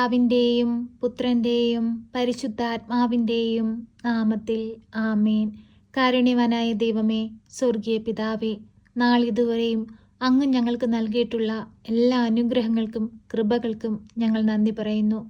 പിതാവിന്റെയും പുത്രന്റെയും പരിശുദ്ധാത്മാവിന്റെയും നാമത്തിൽ ആമേൻ. കാരുണ്യവനായ ദൈവമേ സ്വർഗീയ പിതാവേ നാളിതുവരെയും അങ്ങ് ഞങ്ങൾക്ക് നൽകിയിട്ടുള്ള എല്ലാ അനുഗ്രഹങ്ങൾക്കും കൃപകൾക്കും ഞങ്ങൾ നന്ദി പറയുന്നു.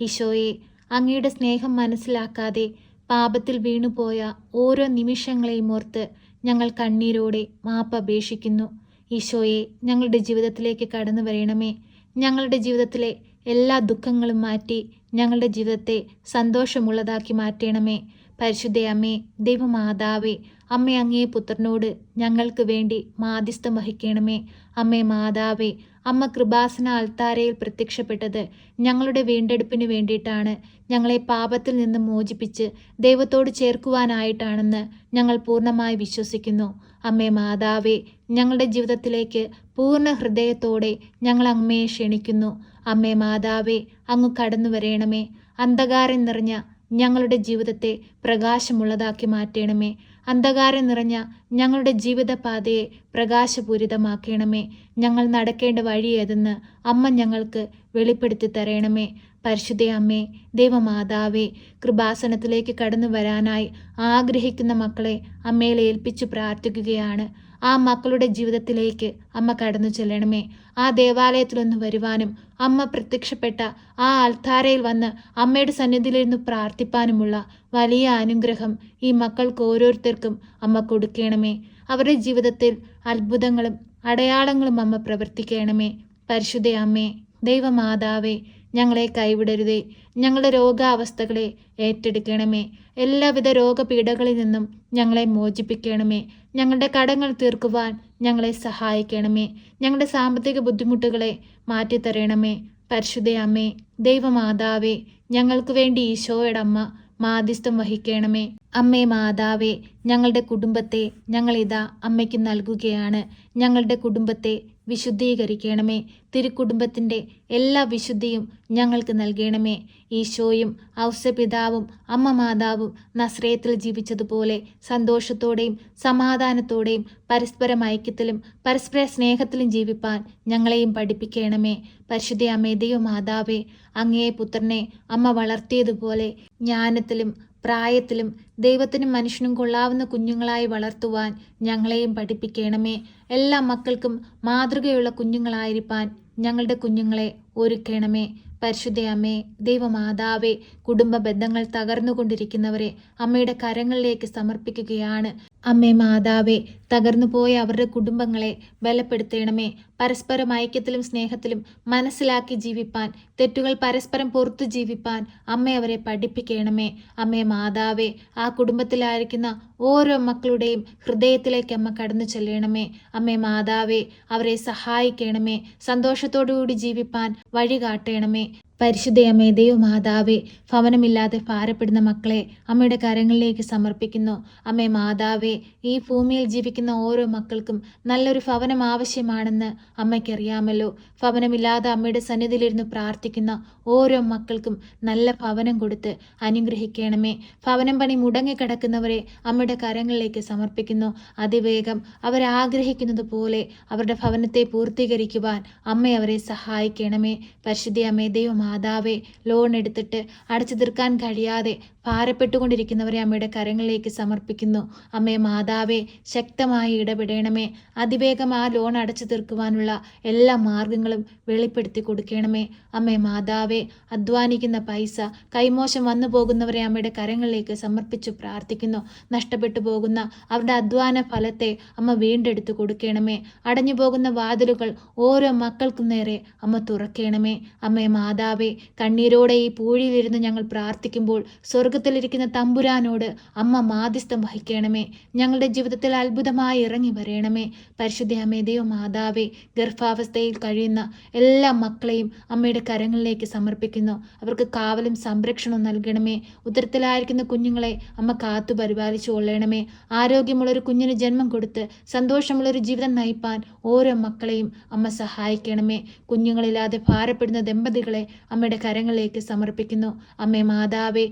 ഈശോയെ അങ്ങയുടെ സ്നേഹം മനസ്സിലാക്കാതെ പാപത്തിൽ വീണുപോയ ഓരോ നിമിഷങ്ങളെയും ഓർത്ത് ഞങ്ങൾ കണ്ണീരോടെ മാപ്പ് അപേക്ഷിക്കുന്നു. ഈശോയെ ഞങ്ങളുടെ ജീവിതത്തിലേക്ക് കടന്നു വരണമേ. ഞങ്ങളുടെ ജീവിതത്തിലെ എല്ലാ ദുഃഖങ്ങളും മാറ്റി ഞങ്ങളുടെ ജീവിതത്തെ സന്തോഷമുള്ളതാക്കി മാറ്റണമേ. പരിശുദ്ധയമ്മേ ദൈവമാതാവേ അമ്മ പുത്രനോട് ഞങ്ങൾക്ക് വേണ്ടി മാധ്യസ്ഥം വഹിക്കണമേ. അമ്മേ മാതാവേ അമ്മ കൃപാസന അൽത്താരയിൽ പ്രത്യക്ഷപ്പെട്ടത് ഞങ്ങളുടെ വീണ്ടെടുപ്പിന് വേണ്ടിയിട്ടാണ്. ഞങ്ങളെ പാപത്തിൽ നിന്ന് മോചിപ്പിച്ച് ദൈവത്തോട് ചേർക്കുവാനായിട്ടാണെന്ന് ഞങ്ങൾ പൂർണമായി വിശ്വസിക്കുന്നു. അമ്മേ മാതാവേ ഞങ്ങളുടെ ജീവിതത്തിലേക്ക് പൂർണ ഹൃദയത്തോടെ ഞങ്ങൾ അമ്മയെ ക്ഷണിക്കുന്നു. അമ്മേ മാതാവേ അങ്ങ് കടന്നു വരേണമേ. അന്ധകാരം നിറഞ്ഞ ഞങ്ങളുടെ ജീവിതത്തെ പ്രകാശമുള്ളതാക്കി മാറ്റണമേ. അന്ധകാരം നിറഞ്ഞ ഞങ്ങളുടെ ജീവിതപാതയെ പ്രകാശപൂരിതമാക്കണമേ. ഞങ്ങൾ നടക്കേണ്ട വഴി ഏതെന്ന് അമ്മ ഞങ്ങൾക്ക് വെളിപ്പെടുത്തി തരണമേ. പരിശുദ്ധ അമ്മേ ദൈവമാതാവേ കൃപാസനത്തിലേക്ക് കടന്നു വരാനായി ആഗ്രഹിക്കുന്ന മക്കളെ അമ്മയിൽ ഏൽപ്പിച്ചു പ്രാർത്ഥിക്കുകയാണ്. ആ മക്കളുടെ ജീവിതത്തിലേക്ക് അമ്മ കടന്നു ചെല്ലണമേ. ആ ദേവാലയത്തിലൊന്ന് വരുവാനും അമ്മ പ്രത്യക്ഷപ്പെട്ട ആ അൽത്താരയിൽ വന്ന് അമ്മയുടെ സന്നിധിയിലിരുന്ന് പ്രാർത്ഥിപ്പാനുമുള്ള വലിയ അനുഗ്രഹം ഈ മക്കൾക്ക് ഓരോരുത്തർക്കും അമ്മ കൊടുക്കണമേ. അവരുടെ ജീവിതത്തിൽ അത്ഭുതങ്ങളും അടയാളങ്ങളും അമ്മ പ്രവർത്തിക്കണമേ. പരിശുദ്ധ അമ്മേ ദൈവമാതാവേ ഞങ്ങളെ കൈവിടരുതേ. ഞങ്ങളുടെ രോഗാവസ്ഥകളെ ഏറ്റെടുക്കണമേ. എല്ലാവിധ രോഗപീഠകളിൽ നിന്നും ഞങ്ങളെ മോചിപ്പിക്കണമേ. ഞങ്ങളുടെ കടങ്ങൾ തീർക്കുവാൻ ഞങ്ങളെ സഹായിക്കണമേ. ഞങ്ങളുടെ സാമ്പത്തിക ബുദ്ധിമുട്ടുകളെ മാറ്റിത്തരണമേ. പരിശുദ്ധ അമ്മേ ദൈവമാതാവേ ഞങ്ങൾക്ക് വേണ്ടി ഈശോയുടെ അമ്മ മാധ്യസ്ഥം വഹിക്കണമേ. അമ്മേ മാതാവേ ഞങ്ങളുടെ കുടുംബത്തെ ഞങ്ങളിതാ അമ്മയ്ക്ക് നൽകുകയാണ്. ഞങ്ങളുടെ കുടുംബത്തെ വിശുദ്ധീകരിക്കണമേ. തിരുക്കുടുംബത്തിന്റെ എല്ലാ വിശുദ്ധിയും ഞങ്ങൾക്ക് നൽകണമേ. ഈശോയും ഔസപിതാവും അമ്മ മാതാവും നസ്രയത്തിൽ ജീവിച്ചതുപോലെ സന്തോഷത്തോടെയും സമാധാനത്തോടെയും പരസ്പര ഐക്യത്തിലും പരസ്പര സ്നേഹത്തിലും ജീവിപ്പാൻ ഞങ്ങളെയും പഠിപ്പിക്കണമേ. പരിശുദ്ധ അമ്മേ മാതാവേ അങ്ങേ പുത്രനെ അമ്മ വളർത്തിയതുപോലെ ജ്ഞാനത്തിലും പ്രായത്തിലും ദൈവത്തിനും മനുഷ്യനും കൊള്ളാവുന്ന കുഞ്ഞുങ്ങളായി വളർത്തുവാൻ ഞങ്ങളെയും പഠിപ്പിക്കണമേ. എല്ലാ മക്കൾക്കും മാതൃകയുള്ള കുഞ്ഞുങ്ങളായിരിക്കാൻ ഞങ്ങളുടെ കുഞ്ഞുങ്ങളെ ഒരുക്കണമേ. പരിശുദ്ധയമ്മേ ദൈവമാതാവേ കുടുംബ ബന്ധങ്ങൾ തകർന്നുകൊണ്ടിരിക്കുന്നവരെ അമ്മയുടെ കരങ്ങളിലേക്ക് സമർപ്പിക്കുകയാണ്. അമ്മേ മാതാവേ തകർന്നുപോയ അവരുടെ കുടുംബങ്ങളെ ബലപ്പെടുത്തേണമേ. പരസ്പരം ഐക്യത്തിലും സ്നേഹത്തിലും മനസ്സിലാക്കി ജീവിപ്പാൻ തെറ്റുകൾ പരസ്പരം പുറത്തു ജീവിപ്പാൻ അമ്മ അവരെ പഠിപ്പിക്കണമേ. അമ്മേ മാതാവേ ആ കുടുംബത്തിലായിരിക്കുന്ന ഓരോ മക്കളുടെയും ഹൃദയത്തിലേക്ക് അമ്മ കടന്നു ചെല്ലണമേ. അമ്മേ മാതാവേ അവരെ സഹായിക്കണമേ. സന്തോഷത്തോടുകൂടി ജീവിപ്പാൻ വഴി കാട്ടണമേ പരിശുദ്ധയമ്മേ ദൈവമാതാവേ ഭവനമില്ലാതെ ഭാരപ്പെടുന്ന മക്കളെ അമ്മയുടെ കരങ്ങളിലേക്ക് സമർപ്പിക്കുന്നു. അമ്മേ മാതാവേ ഈ ഭൂമിയിൽ ജീവിക്കുന്ന ഓരോ മക്കൾക്കും നല്ലൊരു ഭവനം ആവശ്യമാണെന്ന് അമ്മയ്ക്കറിയാമല്ലോ. ഭവനമില്ലാതെ അമ്മയുടെ സന്നിധിയിലിരുന്ന് പ്രാർത്ഥിക്കുന്ന ഓരോ മക്കൾക്കും നല്ല ഭവനം കൊടുത്ത് അനുഗ്രഹിക്കണമേ. ഭവനം പണി മുടങ്ങിക്കിടക്കുന്നവരെ അമ്മയുടെ കരങ്ങളിലേക്ക് സമർപ്പിക്കുന്നു. അതിവേഗം അവരാഗ്രഹിക്കുന്നത് പോലെ അവരുടെ ഭവനത്തെ പൂർത്തീകരിക്കുവാൻ അമ്മ അവരെ സഹായിക്കണമേ. പരിശുദ്ധി അമ്മേ ദൈവമാതാവേ ലോൺ എടുത്തിട്ട് അടച്ചു തീർക്കാൻ കഴിയാതെ ഭാരപ്പെട്ടുകൊണ്ടിരിക്കുന്നവരെ അമ്മയുടെ കരങ്ങളിലേക്ക് സമർപ്പിക്കുന്നു. അമ്മേ മാതാവേ ശക്തമായി ഇടപെടണമേ. അതിവേഗം ആ ലോൺ അടച്ചു തീർക്കുവാനുള്ള എല്ലാ മാർഗങ്ങളും വെളിപ്പെടുത്തി കൊടുക്കണമേ. അമ്മേ മാതാവേ അധ്വാനിക്കുന്ന പൈസ കൈമോശം വന്നു പോകുന്നവരെ അമ്മയുടെ കരങ്ങളിലേക്ക് സമർപ്പിച്ചു പ്രാർത്ഥിക്കുന്നു. നഷ്ടപ്പെട്ടു പോകുന്ന അവരുടെ അധ്വാന ഫലത്തെ അമ്മ വീണ്ടെടുത്തു കൊടുക്കണമേ. അടഞ്ഞു പോകുന്ന വാതിലുകൾ ഓരോ മക്കൾക്കും നേരെ അമ്മ തുറക്കണമേ. അമ്മേ മാതാവേ കണ്ണീരോടെ ഈ പൂഴിയിലിരുന്ന് ഞങ്ങൾ പ്രാർത്ഥിക്കുമ്പോൾ സ്വർഗത്തിലിരിക്കുന്ന തമ്പുരാനോട് അമ്മ മാധ്യസ്ഥം വഹിക്കണമേ. ഞങ്ങളുടെ ജീവിതത്തിൽ അത്ഭുതമായി ഇറങ്ങി വരണമേ. പരിശുദ്ധ അമ്മേ ദൈവ മാതാവേ ഗർഭാവസ്ഥയിൽ കഴിയുന്ന എല്ലാ മക്കളെയും അമ്മയുടെ കരങ്ങളിലേക്ക് സമർപ്പിക്കുന്നു. അവർക്ക് കാവലും സംരക്ഷണവും നൽകണമേ. ഉത്തരത്തിലായിരിക്കുന്ന കുഞ്ഞുങ്ങളെ അമ്മ കാത്തു പരിപാലിച്ചു കൊള്ളണമേ. ആരോഗ്യമുള്ളൊരു കുഞ്ഞിന് ജന്മം കൊടുത്ത് സന്തോഷമുള്ളൊരു ജീവിതം നയിപ്പാൻ ഓരോ മക്കളെയും അമ്മ സഹായിക്കണമേ. കുഞ്ഞുങ്ങളില്ലാതെ ഭാരപ്പെടുന്ന ദമ്പതികളെ അമ്മയുടെ കരങ്ങളിലേക്ക് സമർപ്പിക്കുന്നു. അമ്മേ മാതാവേ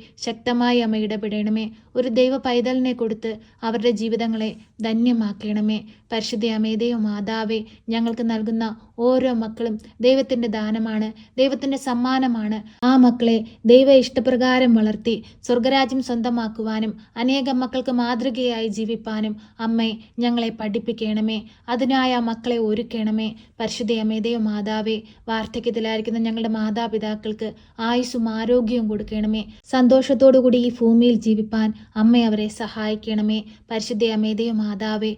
ശക്തമായി അമ്മ ഇടപെടണമേ. ഒരു ദൈവ പൈതലിനെ കൊടുത്ത് അവരുടെ ജീവിതങ്ങളെ ധന്യമാക്കണമേ. പരിശുദ്ധ അമേദയോ മാതാവേ ഞങ്ങൾക്ക് നൽകുന്ന ഓരോ മക്കളും ദൈവത്തിന്റെ ദാനമാണ് ദൈവത്തിന്റെ സമ്മാനമാണ്. ആ മക്കളെ ദൈവ ഇഷ്ടപ്രകാരം വളർത്തി സ്വർഗരാജ്യം സ്വന്തമാക്കുവാനും അനേകം മക്കൾക്ക് മാതൃകയായി ജീവിപ്പാനും അമ്മേ ഞങ്ങളെ പഠിപ്പിക്കണമേ. അതിനായ ആ മക്കളെ ഒരുക്കണമേ. പരിശുദ്ധ അമേദയോ മാതാവേ വാർദ്ധക്യത്തിലായിരിക്കുന്ന ഞങ്ങളുടെ മാതാപിതാക്കൾക്ക് ആയുസ്സും ആരോഗ്യവും കൊടുക്കണമേ. സന്തോഷത്തോടു കൂടി ഈ ഭൂമിയിൽ ജീവിപ്പാൻ അമ്മ അവരെ സഹായിക്കണമേ. പരിശുദ്ധ അമേദയോ മാതാവേ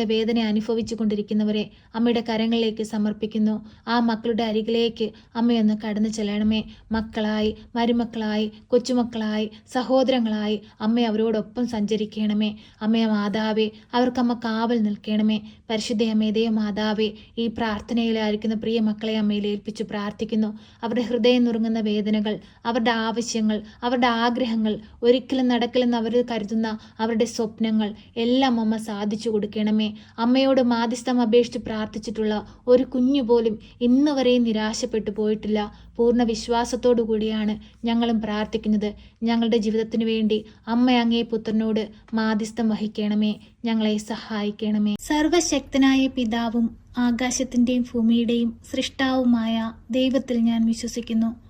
ഒറ്റപ്പെടലിന്റെ വേദന അനുഭവിച്ചു കൊണ്ടിരിക്കുന്നവരെ അമ്മയുടെ കരങ്ങളിലേക്ക് സമർപ്പിക്കുന്നു. ആ മക്കളുടെ അരികിലേക്ക് അമ്മയൊന്ന് കടന്നു ചെല്ലണമേ. മക്കളായി മരുമക്കളായി കൊച്ചുമക്കളായി സഹോദരങ്ങളായി അമ്മ അവരോടൊപ്പം സഞ്ചരിക്കണമേ. അമ്മയ മാതാവേ അവർക്കമ്മ കാവൽ നിൽക്കണമേ. പരിശുദ്ധ അമേതയോ മാതാവേ ഈ പ്രാർത്ഥനയിലായിരിക്കുന്ന പ്രിയ മക്കളെ അമ്മയിൽ ഏൽപ്പിച്ചു പ്രാർത്ഥിക്കുന്നു. അവരുടെ ഹൃദയം നുറുങ്ങുന്ന വേദനകൾ അവരുടെ ആവശ്യങ്ങൾ അവരുടെ ആഗ്രഹങ്ങൾ ഒരിക്കലും നടക്കില്ലെന്ന് അവർ കരുതുന്ന അവരുടെ സ്വപ്നങ്ങൾ എല്ലാം അമ്മ സാധിച്ചു കൊടുക്കണമേ. അമ്മയോട് മാധ്യസ്ഥം അപേക്ഷിച്ച് പ്രാർത്ഥിച്ചിട്ടുള്ള ഒരു കുഞ്ഞു പോലും ഇന്ന് വരെയും നിരാശപ്പെട്ടു പോയിട്ടില്ല. പൂർണ വിശ്വാസത്തോടു കൂടിയാണ് ഞങ്ങളും പ്രാർത്ഥിക്കുന്നത്. ഞങ്ങളുടെ ജീവിതത്തിന് വേണ്ടി അമ്മ അങ്ങേ പുത്രനോട് മാധ്യസ്ഥം വഹിക്കണമേ. ഞങ്ങളെ സഹായിക്കണമേ. സർവശക്തനായ പിതാവും ആകാശത്തിന്റെയും ഭൂമിയുടെയും സൃഷ്ടാവുമായ ദൈവത്തിൽ ഞാൻ വിശ്വസിക്കുന്നു.